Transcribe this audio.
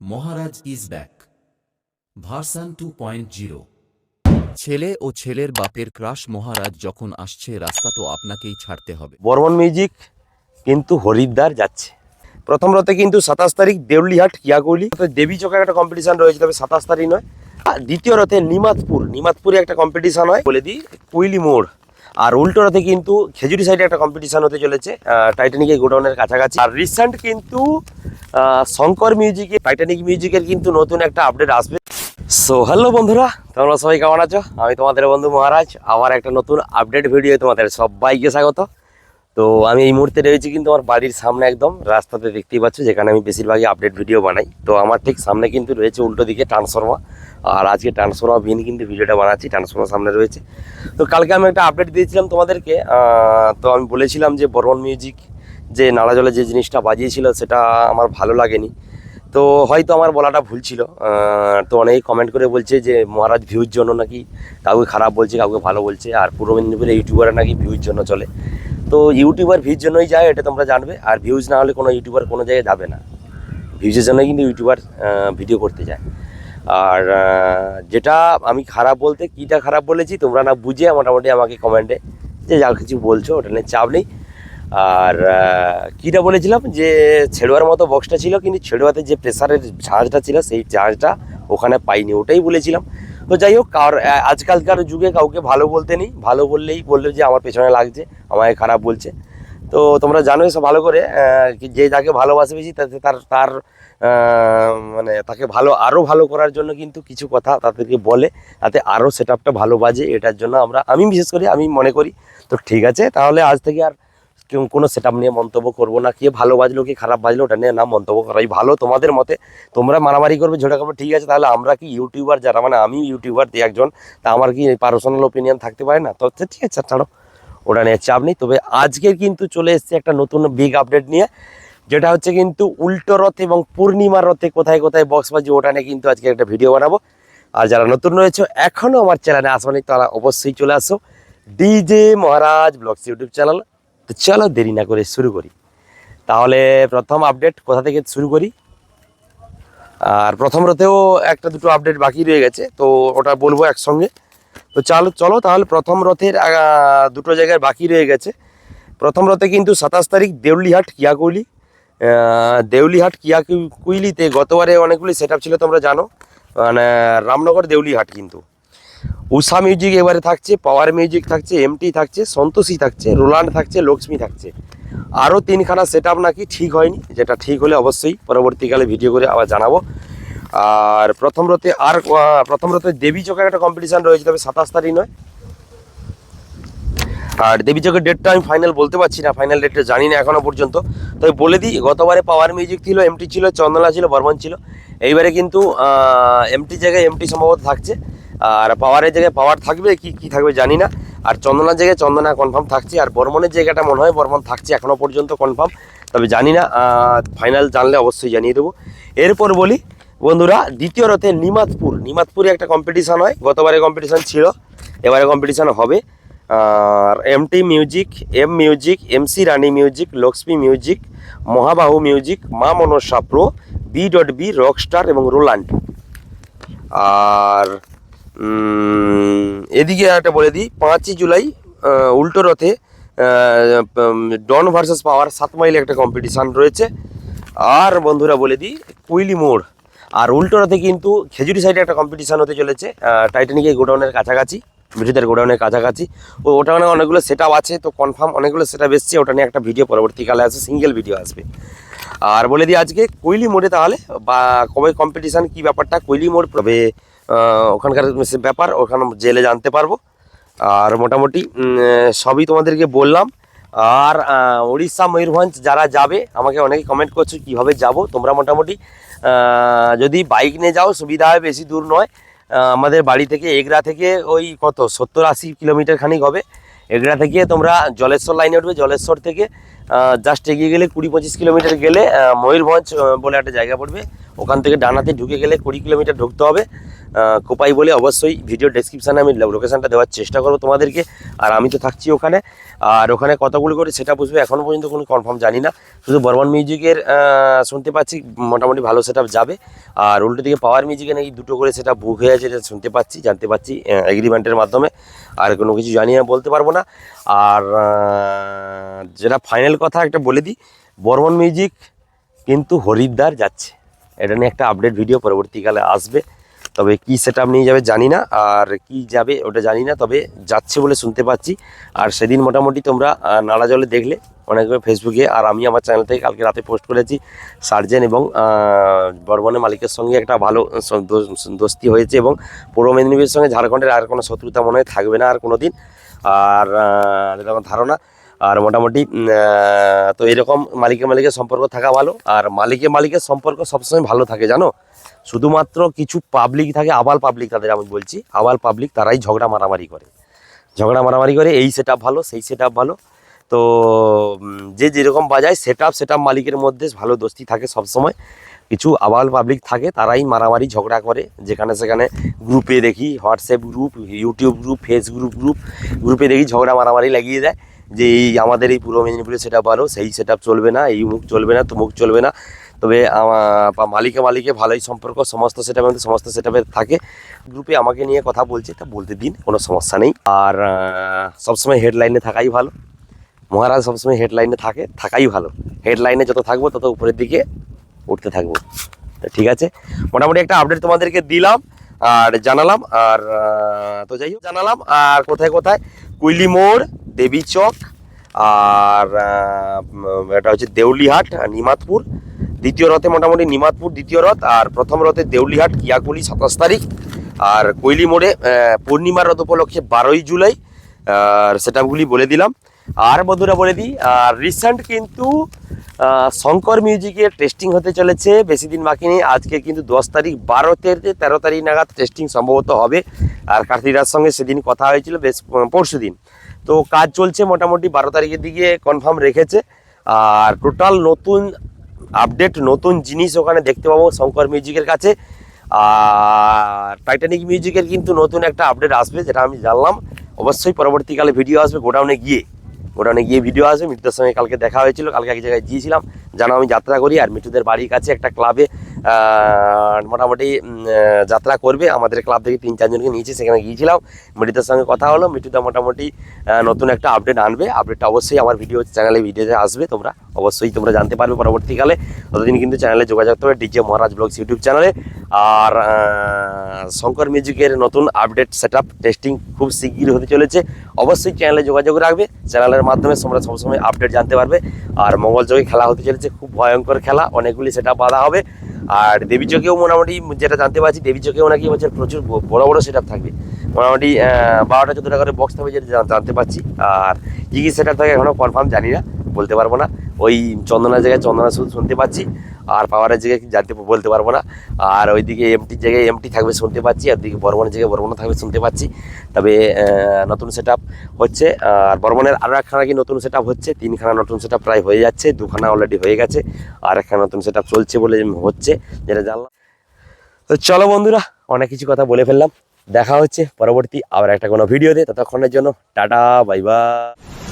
Maharaj is back. Version two point zero. ছেলে ও ছেলের বাপের ক্রাশ মহারাজ যখন আসছে, রাস্তা তো আপনাকেই ছাড়তে হবে। বর্মন মিউজিক কিন্তু হরিদ্বার যাচ্ছে। প্রথম রথে কিন্তু সাতাশ তারিখ দেউলিহাট কিয়াকুলি দেবী চকের একটা কম্পিটিশন রয়েছে, তবে সাতাশ তারিখ নয়। আর দ্বিতীয় রথে নিমাতপুর, নিমাতপুরে একটা কম্পিটিশন হয়। বলে দিই কুইলি মোড় আর উল্টোটাতে কিন্তু খেজুরি সাইডে একটা কম্পিটিশন হতে চলেছে টাইটানিক গোডাউনের কাছাকাছি। আর রিসেন্ট কিন্তু শঙ্কর মিউজিকে টাইটানিক মিউজিকের কিন্তু নতুন একটা আপডেট আসবে। সো হ্যালো বন্ধুরা, তোমরা সবাই কেমন আছো? আমি তোমাদের বন্ধু মহারাজ। আমার একটা নতুন আপডেট ভিডিও তোমাদের সবাইকে স্বাগত। তো আমি এই মুহূর্তে রয়েছি কিন্তু আমার বাড়ির সামনে একদম রাস্তাতে দেখতেই পাচ্ছ, যেখানে আমি বেশিরভাগই আপডেট ভিডিও বানাই। তো আমার ঠিক সামনে কিন্তু রয়েছে উল্টো দিকে ট্রান্সফর্মার আর আজকে ট্রান্সফর্মার বিন কিন্তু ভিডিওটা বানাচ্ছি ট্রান্সফর্মার সামনে রয়েছে। তো কালকে আমি একটা আপডেট দিয়েছিলাম তোমাদেরকে তো আমি বলেছিলাম যে বর্মন মিউজিক যে নাড়া জলে যে জিনিসটা বাজিয়েছিল সেটা আমার ভালো লাগেনি। তো হয়তো আমার বলাটা ভুল ছিল তো অনেকেই কমেন্ট করে বলছে যে মহারাজ ভিউর জন্য নাকি কাউকে খারাপ বলছে, কাউকে ভালো বলছে। আর পূর্ব মেদিনীপুরে ইউটিউবাররা নাকি ভিউর জন্য চলে। তো ইউটিউবার ভিউর জন্যই যায়, এটা তোমরা জানবে। আর ভিউজ না হলে কোনো ইউটিউবার কোনো জায়গায় যাবে না। ভিউজের জন্য কিন্তু ইউটিউবার ভিডিও করতে যায়। আর যেটা আমি খারাপ বলতে, কীটা খারাপ বলেছি, তোমরা না বুঝে মোটামুটি আমাকে কমেন্টে যে যা কিছু বলছো, ওটা নিয়ে চাপ নেই। আর কীটা বলেছিলাম যে, ছেড়োয়ার মতো বক্সটা ছিল, কিন্তু ছেড়োয়াতে যে প্রেসারের ঝাঁঝটা ছিল, সেই ঝাঁঝটা ওখানে পাইনি, ওটাই বলেছিলাম। তো যাই হোক কার আজকালকার যুগে কাউকে ভালো বলতে নেই। ভালো বললেই বললে যে, আমার পেছনে লাগছে, আমাকে খারাপ বলছে। তো তোমরা জানো সব ভালো করে যে যাকে ভালোবাসে বেশি, তাতে তার তার মানে তাকে ভালো আরও ভালো করার জন্য কিন্তু কিছু কথা তাদেরকে বলে, তাতে আরও সেট আপটা ভালো বাজে, এটার জন্য আমরা, আমি বিশেষ করে, আমি মনে করি। তো ঠিক আছে, তাহলে আজ থেকে আর কোনো সেট নিয়ে মন্তব্য করব না। কে ভালো বাজলো কি খারাপ বাজলো ওটা নিয়ে না মন্তব্য করাই ভালো তোমাদের মতে তোমরা মারামারি করবে ঝোটা করবে ঠিক আছে তাহলে আমরা কি ইউটিউবার যারা? মানে আমি ইউটিউবার দিয়ে একজন তা আমার কি পার্সোনাল ওপিনিয়ন থাকতে পারে না? তো আচ্ছা, ঠিক আছে ছাড়ো। ওটা নিয়ে চাপ নেই। তবে আজকের কিন্তু চলে এসেছে একটা নতুন বিগ আপডেট নিয়ে যেটা হচ্ছে কিন্তু উল্টো রথ এবং পূর্ণিমার রথে কোথায় কোথায় বক্স বাজি ওটা নিয়ে কিন্তু আজকে একটা ভিডিও বানাবো। আর যারা নতুন রয়েছে এখনও আমার চ্যানেলে আসবানি তারা অবশ্যই চলে আসো। DJ Maharaj blogs YouTube channel তো চলো দেরি না করে শুরু করি। তাহলে প্রথম আপডেট কোথা থেকে শুরু করি? আর প্রথম রথেও একটা দুটো আপডেট বাকি রয়ে গেছে, তো ওটা বলব একসঙ্গে। তো চলো চলো তাহলে প্রথম রথের দুটো জায়গায় বাকি রয়ে গেছে। প্রথম রথে কিন্তু সাতাশ তারিখ দেউলিহাট কিয়াকুইলি দেউলিহাট কিয়াকুইলিতে গতবারে অনেকগুলি সেট ছিল, তোমরা জানো। মানে রামনগর, দেউলিহাট কিন্তু। উষা মিউজিক এবারে থাকছে, পাওয়ার মিউজিক থাকছে এমটি থাকছে, সন্তোষী থাকছে, রোলান্ড থাকছে, লক্ষ্মী থাকছে। আরও তিনখানা সেট নাকি ঠিক হয়নি, যেটা ঠিক হলে অবশ্যই পরবর্তীকালে ভিডিও করে আবার জানাব। আর প্রথম রথে আর প্রথম রথে দেবী চোখের একটা কম্পিটিশান রয়েছে, তবে সাতাশ তারিখ নয়। আর দেবী চোখের ডেটটা আমি ফাইনাল বলতে পারছি না ফাইনাল ডেটটা জানি না এখনও পর্যন্ত। তবে বলে দিই, গতবারে পাওয়ার মিউজিক ছিল এমটি ছিল, চন্দনা ছিল, বর্মন ছিল। এইবারে কিন্তু এমটি জায়গায় এমটি সম্ভবত থাকছে। আর পাওয়ারের জায়গায় পাওয়ার থাকবে, কি কি থাকবে জানি না। আর চন্দনার জায়গায় চন্দনা কনফার্ম থাকছে, আর বর্মনের জায়গাটা মনে হয় বর্মন থাকছে এখনও পর্যন্ত কনফার্ম তবে জানি না ফাইনাল জানলে অবশ্যই জানিয়ে দেবো। এরপর বলি, বন্ধুরা, দ্বিতীয় রথে নিমাতপুর, নিমাতপুরে একটা কম্পিটিশান হয় গতবারে কম্পিটিশান ছিল, এবারে কম্পিটিশান হবে। আর MT music M music MC Rani music Lakshmi music Mahabahu music Maa Manasa pro B dot B rockstar এবং রোলান্ড আর এদিকে একটা বলে দিই পাঁচই জুলাই উল্টো রথে ডন ভার্সেস পাওয়ার সাত মাইলে একটা কম্পিটিশান রয়েছে। আর বন্ধুরা বলে দিই কুইলি মোড়। আর উল্টো রথে কিন্তু খেজুরি সাইডে একটা কম্পিটিশান হতে চলেছে টাইটানিকের গোডাউনের কাছাকাছি ব্রিটিশদের গোডাউনের কাছাকাছি। ও ওটা মানে অনেকগুলো সেট আছে তো কনফার্ম অনেকগুলো সেট আপ এসছে ওটা নিয়ে একটা ভিডিও পরবর্তীকালে আসবে সিঙ্গেল ভিডিও আসবে। আর বলে দিই আজকে কৈলি মোড়ে তাহলে বা কবে কম্পিটিশান কী ব্যাপারটা কৈলি মোড় আহ, ওখানকার ব্যাপার, ওখানে জেলে জানতে পারব। আর মোটামুটি সবই তোমাদেরকে বললাম। আর উড়িষ্যা ময়ূরভঞ্জ যারা যাবে, আমাকে অনেকে কমেন্ট করছ, কীভাবে যাব? তোমরা মোটামুটি যদি বাইক নিয়ে যাও, সুবিধা হয়, বেশি দূর নয়। আমাদের বাড়ি থেকে এগরা থেকে ওই কত? সত্তর আশি কিলোমিটার খানিক হবে। এগরা থেকে তোমরা জলেশ্বর লাইনে উঠবে। জলেশ্বর থেকে জাস্ট এগিয়ে গেলে কুড়ি পঁচিশ কিলোমিটার গেলে ময়ূরভঞ্জ বলে একটা জায়গা পড়বে। ওখান থেকে ডানাতে ঢুকে গেলে কুড়ি কিলোমিটার ঢুকতে হবে। কোপাই বলে অবশ্যই ভিডিও ডেসক্রিপশানে আমি লোকেশানটা দেওয়ার চেষ্টা করব তোমাদেরকে। আর আমি তো থাকছি ওখানে। আর ওখানে কতগুলো করে সেটা বুঝবে এখনও পর্যন্ত কোনো কনফার্ম জানি না। শুধু বর্মন মিউজিকের শুনতে পাচ্ছি, মোটামুটি ভালো সেট যাবে। আর উল্টো দিকে পাওয়ার মিউজিকে নাকি দুটো করে সেটা বুক হয়ে আছে শুনতে পাচ্ছি, জানতে পাচ্ছি এগ্রিমেন্টের মাধ্যমে। আর কোনো কিছু জানি না, বলতে পারব না। আর যেটা ফাইনাল কথা একটা বলে দিই, বর্মন মিউজিক কিন্তু হরিদ্বার যাচ্ছে। এটা নিয়ে একটা আপডেট ভিডিও পরবর্তীকালে আসবে। তবে কি সেটা নিয়ে যাবে জানি না আর কি যাবে ওটা জানি না তবে যাচ্ছে বলে শুনতে পাচ্ছি। আর সেদিন মোটামুটি তোমরা নালা জলে দেখলে অনেক ফেসবুকে আর আমি আমার চ্যানেল থেকে কালকে রাতে পোস্ট করেছি সার্জেন এবং আহ, বর্মনের মালিকের সঙ্গে একটা ভালো দোস্তি হয়েছে এবং পূর্ব মেদিনীপুরের সঙ্গে ঝাড়খণ্ডের আর কোনো শত্রুতা মনে হয় থাকবে না আর কোনো দিন আর ধারণা আর মোটামুটি তো এরকম মালিকে মালিকের সম্পর্ক থাকা ভালো। আর মালিকে মালিকের সম্পর্ক সবসময় ভালো থাকে, জানো? শুধুমাত্র কিছু পাবলিক থাকে, আবাল পাবলিক তাদের আমি বলছি। আবাল পাবলিক তারাই ঝগড়া মারামারি করে। ঝগড়া মারামারি করে, এই সেট ভালো, সেই সেট ভালো। তো যে যেরকম বাজায় সেট আপ সেট মালিকের মধ্যে ভালো দোস্তি থাকে সবসময়। কিছু আবাল পাবলিক থাকে, তারাই মারামারি, ঝগড়া করে। যেখানে সেখানে গ্রুপে দেখি WhatsApp group YouTube group Facebook group গ্রুপে দেখি ঝগড়া মারামারি লাগিয়ে দেয়। যে এই আমাদের এই পূর্ব মেদিনীপুরে সেটা ভালো, সেই সেট চলবে না, এই মুখ চলবে না, তো মুখ চলবে না। তবে মালিকে মালিকে ভালোই সম্পর্ক, সমস্ত সেটাপের মধ্যে সমস্ত সেটাপে থাকে। গ্রুপে আমাকে নিয়ে কথা বলছে, তা বলতে দিন, কোনো সমস্যা নেই। আর সবসময় হেডলাইনে থাকাই ভালো। মহারাজ সবসময় হেডলাইনে থাকে, থাকাই ভালো। হেডলাইনে যত থাকব, তত উপরের দিকে উঠতে থাকব। তো ঠিক আছে? মোটামুটি একটা আপডেট তোমাদেরকে দিলাম আর জানালাম। আর তো যাই হোক, জানালাম। আর কোথায় কোথায়? কুইলি মোড় দেবী চক, আর এটা হচ্ছে দেউলিহাট নিমাতপুর। দ্বিতীয় রথে মোটামুটি নিমাতপুর দ্বিতীয় রথ, আর প্রথম রথে দেউলিহাট, কিয়াকুলি সাতাশ তারিখ। আর কৈলি মোড়ে পূর্ণিমার রথ উপলক্ষে বারোই জুলাই, আর সেটাগুলি বলে দিলাম। আর বন্ধুরা বলে দিই, আর রিসেন্ট কিন্তু শঙ্কর মিউজিকের টেস্টিং হতে চলেছে, বেশি দিন বাকি নেই। আজকে কিন্তু দশ তারিখ, বারো থেকে তেরো তারিখ নাগাদ টেস্টিং সম্ভবত হবে। আর কার্তিকরার সঙ্গে সেদিন কথা হয়েছিল, বেশ পরশু দিন। তো কাজ চলছে মোটামুটি বারো তারিখের দিকে কনফার্ম রেখেছে। আর টোটাল নতুন আপডেট নতুন জিনিস ওখানে দেখতে পাবো শঙ্কর মিউজিকের কাছে। আর টাইটানিক মিউজিকের কিন্তু নতুন একটা আপডেট আসবে, যেটা আমি জানলাম। অবশ্যই পরবর্তীকালে ভিডিও আসবে, গোডাউনে গিয়ে। গোডাউনে গিয়ে ভিডিও আসবে। মিঠুদের সঙ্গে কালকে দেখা হয়েছিল, কালকে এক জায়গায় গিয়েছিলাম। জানো আমি যাত্রা করি আর মিঠুদের বাড়ির কাছে একটা ক্লাবে মোটামুটি যাত্রা করবে। আমাদের ক্লাব থেকে তিন, চারজনকে নিয়েছে, সেখানে গিয়েছিলাম। মিঠুদের সঙ্গে কথা হলো। মিঠুদা মোটামুটি নতুন একটা আপডেট আনবে। আপডেটটা অবশ্যই আমার ভিডিও চ্যানেলে ভিডিওতে আসবে। তোমরা অবশ্যই তোমরা জানতে পারবে পরবর্তীকালে। ততদিন কিন্তু চ্যানেলে যোগাযোগ করবে ডিজে মহারাজ ব্লগস ইউটিউব চ্যানেলে আর শঙ্কর মিউজিকের নতুন আপডেট সেট আপ টেস্টিং খুব শিগগির হতে চলেছে। অবশ্যই চ্যানেলে যোগাযোগ রাখবে। চ্যানেলের মাধ্যমে তোমরা সবসময় আপডেট জানতে পারবে। আর মঙ্গলযোগে খেলা হতে চলেছে। খুব ভয়ঙ্কর খেলা, অনেকগুলি সেটা বাধা হবে। আর দেবী চোখেও মোটামুটি যেটা জানতে পারছি দেবী চোখেও নাকি হচ্ছে প্রচুর বড় বড় সেট থাকবে। মোটামুটি বারোটা চোদ্দোটা করে বক্স থাকবে যেটা জানতে পারছি। আর কী কী সেট থাকে এখনও কনফার্ম জানি না, বলতে পারব না। ওই চন্দনার জায়গায় চন্দনা শুধু শুনতে পাচ্ছি। আর পাওয়ারের জায়গায় জানতে বলতে পারব না। আর ওইদিকে এমটির জায়গায় এমটি থাকবে শুনতে পাচ্ছি, আর দিকে বর্মনের জায়গায় বর্মনা থাকবে শুনতে পাচ্ছি। তবে নতুন সেট হচ্ছে, আর বর্মনের আরও একখানা কি নতুন সেট হচ্ছে, তিনখানা নতুন সেট প্রায় হয়ে যাচ্ছে, দুখানা অলরেডি হয়ে গেছে, আর একখানা নতুন সেট চলছে বলে হচ্ছে, যেটা জানলাম। তো চলো বন্ধুরা, অনেক কিছু কথা বলে ফেললাম। দেখা হচ্ছে পরবর্তী আবার একটা কোনো ভিডিওতে, ততক্ষণের জন্য টাটা বাই বাই